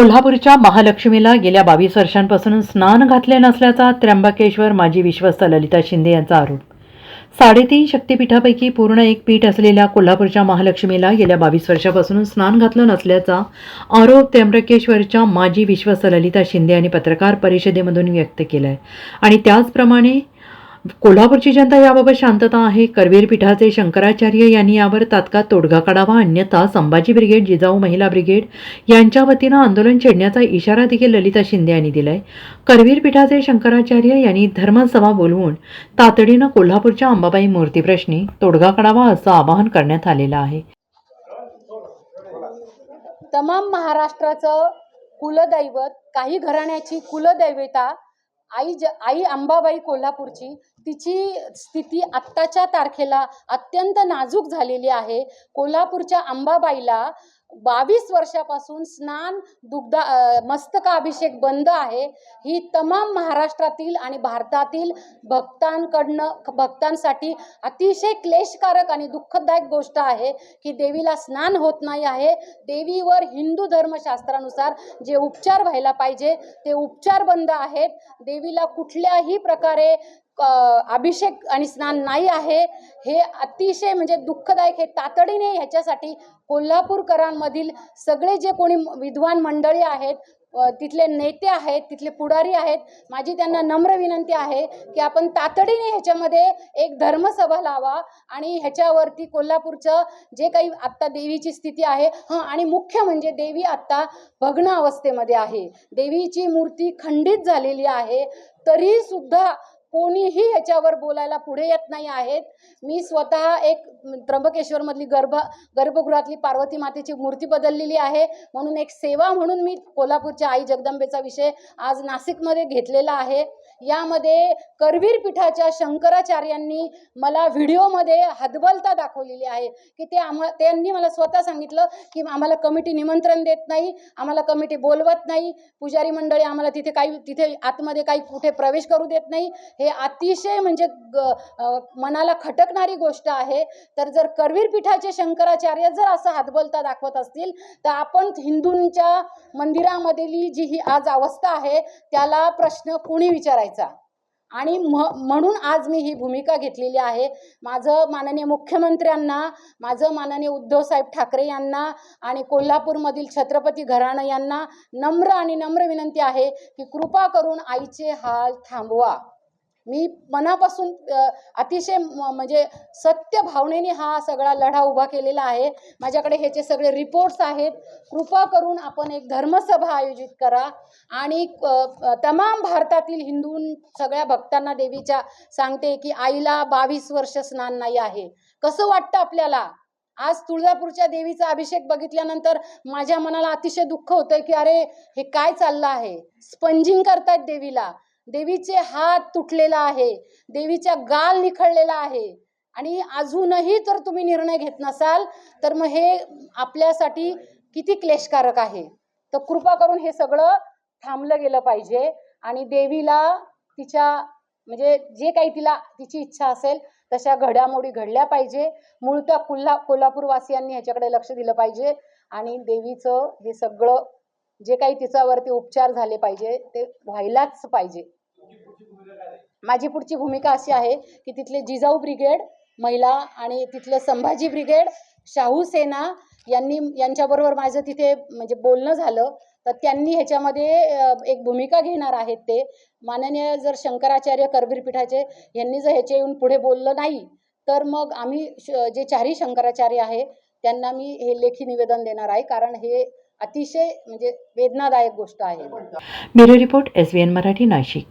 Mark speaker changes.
Speaker 1: कोल्हापूरच्या महालक्ष्मीला गेल्या बावीस वर्षांपासून स्नान घातले नसल्याचा त्र्यंबकेश्वर माजी विश्वस्त ललिता शिंदे यांचा आरोप. साडेतीन शक्तिपीठापैकी पूर्ण एक पीठ असलेल्या कोल्हापूरच्या महालक्ष्मीला गेल्या बावीस वर्षापासून स्नान घातलं नसल्याचा आरोप त्र्यंबकेश्वरच्या माजी विश्वस्त ललिता शिंदे यांनी पत्रकार परिषदेमधून व्यक्त केला आहे आणि त्याचप्रमाणे कोल्हापूरची जनता याबाबत शांतता आहे. करवीर पीठाचे शंकराचार्य यांनी यावर तात्काळ तोडगा काढावा. अन्यथा संभाजी ब्रिगेड जिजाऊ महिला ब्रिगेड यांच्या वतीनं आंदोलन छेडण्याचा इशारा देखील ललिता शिंदे यांनी दिलाय. करवीर पीठाचे शंकराचार्य यांनी धर्मसभा बोलवून तातडीनं कोल्हापूरच्या अंबाबाई मूर्तीप्रश्नी तोडगा काढावा असं आवाहन करण्यात आलेलं आहे.
Speaker 2: तमाम महाराष्ट्राचं कुलदैवत काही घराण्याची कुलदैवता आई ज आई अंबाबाई कोल्हापूरची तिची स्थिती आत्ताच्या तारखेला अत्यंत नाजूक झालेली आहे. कोल्हापूरच्या अंबाबाईला बावीस वर्षापासून स्नान दुग्धा मस्तकाभिषेक बंद आहे. ही तमाम महाराष्ट्रातील आणि भारतातील भक्तांकडनं भक्तांसाठी अतिशय क्लेशकारक आणि दुःखदायक गोष्ट आहे की देवीला स्नान होत नाही आहे. देवीवर हिंदू धर्मशास्त्रानुसार जे उपचार व्हायला पाहिजे ते उपचार बंद आहेत. देवीला कुठल्याही प्रकारे अभिषेक आणि स्नान नाही आहे हे अतिशय म्हणजे दुःखदायक हे तातडीने ह्याच्यासाठी कोल्हापूरकरांमधील सगळे जे कोणी विद्वान मंडळी आहेत तिथले नेते आहेत तिथले पुढारी आहेत माझी त्यांना नम्र विनंती आहे की आपण तातडीने ह्याच्यामध्ये एक धर्मसभा लावा आणि ह्याच्यावरती कोल्हापूरचं जे काही आत्ता देवीची स्थिती आहे हां आणि मुख्य म्हणजे देवी आत्ता भग्न अवस्थेमध्ये आहे. देवीची मूर्ती खंडित झालेली आहे तरी सुद्धा कोणीही याच्यावर बोलायला पुढे येत नाही आहेत. मी स्वतः एक त्र्यंबकेश्वरमधली गर्भ गर्भगृहातली पार्वती मातेची मूर्ती बदललेली आहे. म्हणून एक सेवा म्हणून मी कोल्हापूरच्या आई जगदंबेचा विषय आज नाशिकमध्ये घेतलेला आहे. यामध्ये करवीर पीठाच्या शंकराचार्यांनी मला व्हिडिओमध्ये हतबलता दाखवलेली आहे. की ते आम्हा त्यांनी मला स्वतः सांगितलं की आम्हाला कमिटी निमंत्रण देत नाही आम्हाला कमिटी बोलवत नाही. पुजारी मंडळी आम्हाला तिथे काही तिथे आतमध्ये काही कुठे प्रवेश करू देत नाही. हे अतिशय म्हणजे ग- मनाला खटकणारी गोष्ट आहे. तर जर करवीर पीठाचे शंकराचार्य जर असं हातबलता दाखवत असतील तर आपण हिंदूंच्या मंदिरामधली जी ही आज अवस्था आहे त्याला प्रश्न कोणी विचारायचा? आणि म्हणून आज मी ही भूमिका घेतलेली आहे. माझं माननीय मुख्यमंत्र्यांना माझं माननीय उद्धवसाहेब ठाकरे यांना आणि कोल्हापूरमधील छत्रपती घराणं यांना नम्र आणि नम्र विनंती आहे की कृपा करून आईचे हाल थांबवा. मी मनापासून अतिशय म- म्हणजे सत्य भावनेने हा सगळा लढा उभा केलेला आहे. माझ्याकडे ह्याचे सगळे रिपोर्ट्स आहेत. कृपा करून आपण एक धर्मसभा आयोजित करा. आणि तमाम भारतातील हिंदू सगळ्या भक्तांना देवीच्या सांगते की आईला बावीस वर्ष स्नान नाही आहे. कसं वाटतं आपल्याला? आज तुळजापूरच्या देवीचा अभिषेक बघितल्यानंतर माझ्या मनाला अतिशय दुःख होतंय की अरे हे काय चाललं आहे? स्पंजिंग करतायत देवीला. देवीचे हात तुटलेला आहे. देवीच्या गाल निखळलेला आहे. आणि अजूनही जर तुम्ही निर्णय घेत नसाल तर मग हे आपल्यासाठी किती क्लेशकारक आहे. तर कृपा करून हे सगळं थांबलं गेलं पाहिजे. आणि देवीला तिच्या म्हणजे जे काही तिला तिची इच्छा असेल तशा घडामोडी घडल्या पाहिजे. मूळतः कोल्हा कोल्हापूरवासियांनी ह्याच्याकडे लक्ष दिलं पाहिजे. आणि देवीचं हे सगळं जे काही तिच्यावरती उपचार झाले पाहिजे ते व्हायलाच पाहिजे. माझी पुढची भूमिका अशी आहे की तिथले जिजाऊ ब्रिगेड महिला आणि तिथलं संभाजी ब्रिगेड शाहू सेना यांनी यांच्याबरोबर माझं तिथे म्हणजे बोलणं झालं. तर त्यांनी ह्याच्यामध्ये एक भूमिका घेणार आहेत ते. माननीय जर शंकराचार्य करबीरपीठाचे यांनी जर ह्याचे येऊन पुढे बोललं नाही तर मग आम्ही श- जे चारही शंकराचार्य आहे त्यांना मी हे लेखी निवेदन देणार आहे. कारण हे अतिशय म्हणजे वेदनादायक गोष्ट आहे.
Speaker 1: Bureau report S Marathi Nashik.